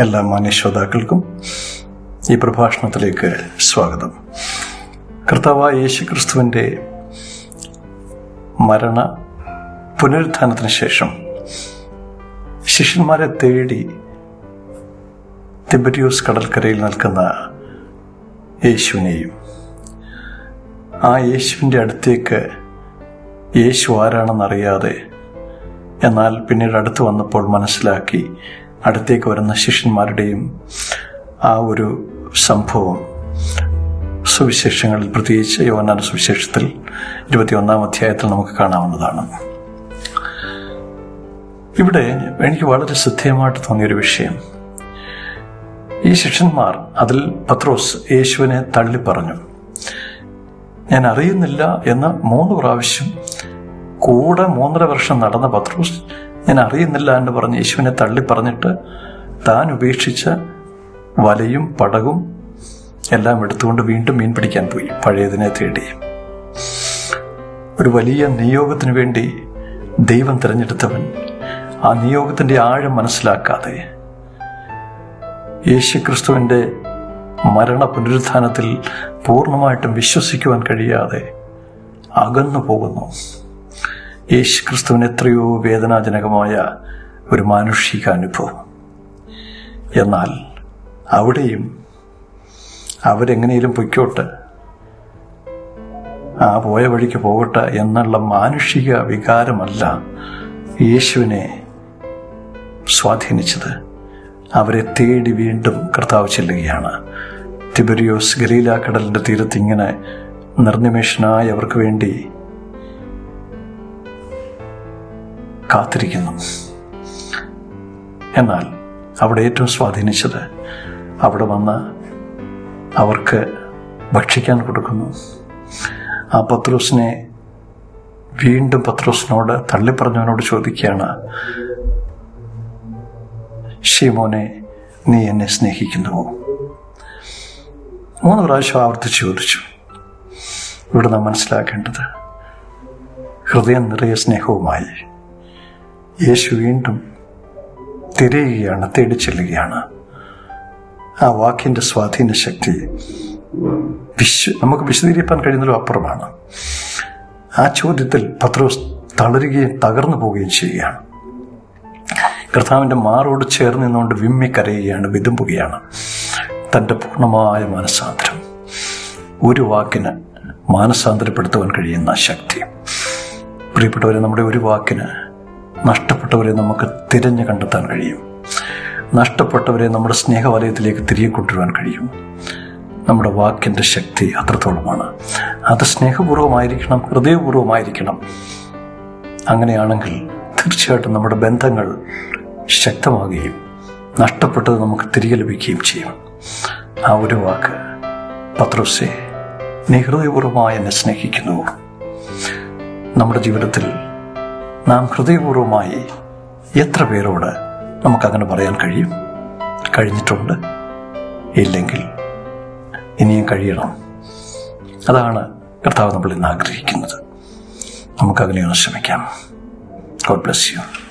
എല്ലാ മാന്യ ശ്രോതാക്കൾക്കും ഈ പ്രഭാഷണത്തിലേക്ക് സ്വാഗതം. കർത്താവായ യേശു ക്രിസ്തുവിന്റെ മരണ പുനരുത്ഥാനത്തിന് ശേഷം ശിഷ്യന്മാരെ തേടി തിബറ്റിയൂസ് കടൽക്കരയിൽ നിൽക്കുന്ന യേശുവിനെയും ആ യേശുവിന്റെ അടുത്തേക്ക് യേശു ആരാണെന്നറിയാതെ എന്നാൽ പിന്നീട് അടുത്ത് വന്നപ്പോൾ മനസ്സിലാക്കി അടുത്തേക്ക് വരുന്ന ശിഷ്യന്മാരുടെയും ആ ഒരു സംഭവം. സുവിശേഷങ്ങളിൽ പ്രത്യേകിച്ച് യോനാന സുവിശേഷത്തിൽ ഇരുപത്തിയൊന്നാം അധ്യായത്തിൽ നമുക്ക് കാണാവുന്നതാണ്. ഇവിടെ എനിക്ക് വളരെ ശ്രദ്ധേയമായിട്ട് തോന്നിയൊരു വിഷയം. ഈ ശിഷ്യന്മാർ അതിൽ പത്രോസ് യേശുവിനെ തള്ളി പറഞ്ഞു ഞാൻ അറിയുന്നില്ല എന്ന് മൂന്ന് പ്രാവശ്യം കൂടെ മൂന്നര വർഷം നടന്ന പത്രോസ് ഞാൻ അറിയുന്നില്ല എന്ന് പറഞ്ഞ് യേശുവിനെ തള്ളി പറഞ്ഞിട്ട് താൻ ഉപേക്ഷിച്ച വലയും പടകും എല്ലാം എടുത്തുകൊണ്ട് വീണ്ടും മീൻ പിടിക്കാൻ പോയി. പഴയതിനെ തേടി. ഒരു വലിയ നിയോഗത്തിന് വേണ്ടി ദൈവം തിരഞ്ഞെടുത്തവൻ ആ നിയോഗത്തിന്റെ ആഴം മനസ്സിലാക്കാതെ യേശുക്രിസ്തുവിന്റെ മരണ പുനരുത്ഥാനത്തിൽ പൂർണമായിട്ടും വിശ്വസിക്കുവാൻ കഴിയാതെ അകന്നു പോകുന്നു. യേശുക്രിസ്തുവിന് എത്രയോ വേദനാജനകമായ ഒരു മാനുഷിക അനുഭവം എന്നാൽ അവിടെയും അവരെങ്ങനെയും പൊയ്ക്കോട്ടെ ആ പോയ വഴിക്ക് പോകട്ടെ എന്നുള്ള മാനുഷിക വികാരമല്ല യേശുവിനെ സ്വാധീനിച്ചത്. അവരെ തേടി വീണ്ടും കർത്താവ് ചെല്ലുകയാണ്. തിബരിയോസ് ഗലീല കടലിന്റെ തീരത്ത് ഇങ്ങനെ നിർനിമേഷനായി അവർക്ക് വേണ്ടി കാത്തിരിക്കുന്നു. എന്നാൽ അവിടെ ഏറ്റവും സ്വാധീനിച്ചത് അവിടെ വന്ന് അവർക്ക് ഭക്ഷിക്കാൻ കൊടുക്കുന്നു. ആ പത്രോസിനെ വീണ്ടും പത്രോസിനോട് തള്ളിപ്പറഞ്ഞവനോട് ചോദിക്കുകയാണ് ഷീമോനെ നീ എന്നെ സ്നേഹിക്കുന്നുവോ? മൂന്ന് പ്രാവശ്യം ആവർത്തിച്ച് ചോദിച്ചു. ഇവിടെ നാം മനസ്സിലാക്കേണ്ടത് ഹൃദയം നിറയെ സ്നേഹവുമായി യേശു വീണ്ടും തിരയുകയാണ് തേടി ചെല്ലുകയാണ് ആ വാക്കിന്റെ സ്വാധീന ശക്തി വിശ്വ നമുക്ക് വിശദീകരിക്കാൻ കഴിയുന്നതിലും അപ്പുറമാണ്. ആ ചോദ്യത്തിൽ പത്രോസ് തളരുകയും തകർന്നു പോവുകയും ചെയ്യുകയാണ്. കർത്താവിന്റെ മാറോട് ചേർന്ന് നിന്നുകൊണ്ട് വിമ്മി കരയുകയാണ് വിതുമ്പുകയാണ് തന്റെ പൂർണമായ മാനസാന്തരം. ഒരു വാക്കിന് മാനസാന്തരപ്പെടുത്തുവാൻ കഴിയുന്ന ശക്തി. പ്രിയപ്പെട്ടവരെ നമ്മുടെ ഒരു വാക്കിന് നഷ്ടപ്പെട്ടവരെ നമുക്ക് തിരഞ്ഞു കണ്ടെത്താൻ കഴിയും. നഷ്ടപ്പെട്ടവരെ നമ്മുടെ സ്നേഹവലയത്തിലേക്ക് തിരികെ കൊണ്ടുവരാൻ കഴിയും. നമ്മുടെ വാക്കിന്റെ ശക്തി അത്രത്തോളമാണ്. അത് സ്നേഹപൂർവമായിരിക്കണം ഹൃദയപൂർവമായിരിക്കണം അങ്ങനെയാണെങ്കിൽ തീർച്ചയായിട്ടും നമ്മുടെ ബന്ധങ്ങൾ ശക്തമാകുകയും നഷ്ടപ്പെട്ടത് നമുക്ക് തിരികെ ലഭിക്കുകയും ചെയ്യും. ആ ഒരു വാക്ക് പത്രോസെ നീ ഹൃദയപൂർവമായി എന്നെ സ്നേഹിക്കുന്നു. നമ്മുടെ ജീവിതത്തിൽ നാം ഹൃദയപൂർവമായി എത്ര പേരോട് നമുക്കങ്ങനെ പറയാൻ കഴിയും? കഴിഞ്ഞിട്ടുണ്ട്. ഇല്ലെങ്കിൽ ഇനിയും കഴിയണം. അതാണ് കർത്താവ് നമ്മൾ ഇന്ന് ആഗ്രഹിക്കുന്നത്. നമുക്കതിനെ ഒന്ന് ശ്രമിക്കാം. God bless you